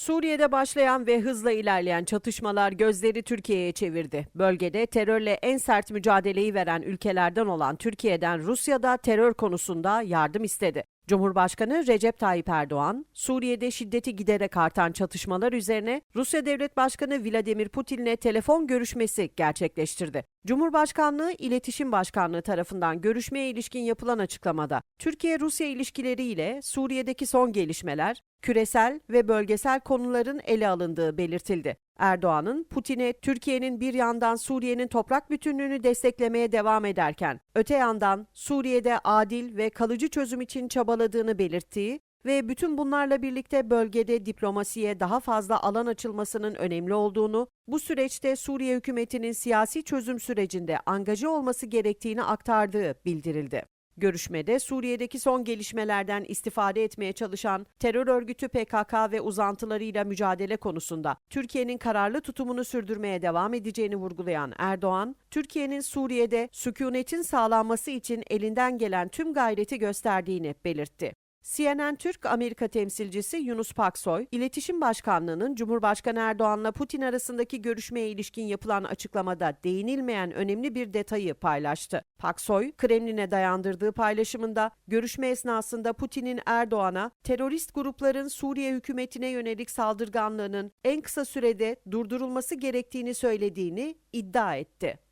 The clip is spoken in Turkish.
Suriye'de başlayan ve hızla ilerleyen çatışmalar gözleri Türkiye'ye çevirdi. Bölgede terörle en sert mücadeleyi veren ülkelerden olan Türkiye'den Rusya'da terör konusunda yardım istedi. Cumhurbaşkanı Recep Tayyip Erdoğan, Suriye'de şiddeti giderek artan çatışmalar üzerine Rusya Devlet Başkanı Vladimir Putin'le telefon görüşmesi gerçekleştirdi. Cumhurbaşkanlığı İletişim Başkanlığı tarafından görüşmeye ilişkin yapılan açıklamada, Türkiye-Rusya ilişkileriyle Suriye'deki son gelişmeler, küresel ve bölgesel konuların ele alındığı belirtildi. Erdoğan'ın Putin'e Türkiye'nin bir yandan Suriye'nin toprak bütünlüğünü desteklemeye devam ederken öte yandan Suriye'de adil ve kalıcı çözüm için çabaladığını belirttiği ve bütün bunlarla birlikte bölgede diplomasiye daha fazla alan açılmasının önemli olduğunu, bu süreçte Suriye hükümetinin siyasi çözüm sürecinde angaje olması gerektiğini aktardığı bildirildi. Görüşmede Suriye'deki son gelişmelerden istifade etmeye çalışan terör örgütü PKK ve uzantılarıyla mücadele konusunda Türkiye'nin kararlı tutumunu sürdürmeye devam edeceğini vurgulayan Erdoğan, Türkiye'nin Suriye'de sükunetin sağlanması için elinden gelen tüm gayreti gösterdiğini belirtti. CNN Türk Amerika temsilcisi Yunus Paksoy, İletişim Başkanlığı'nın Cumhurbaşkanı Erdoğan'la Putin arasındaki görüşmeye ilişkin yapılan açıklamada değinilmeyen önemli bir detayı paylaştı. Paksoy, Kremlin'e dayandırdığı paylaşımında görüşme esnasında Putin'in Erdoğan'a terörist grupların Suriye hükümetine yönelik saldırganlığının en kısa sürede durdurulması gerektiğini söylediğini iddia etti.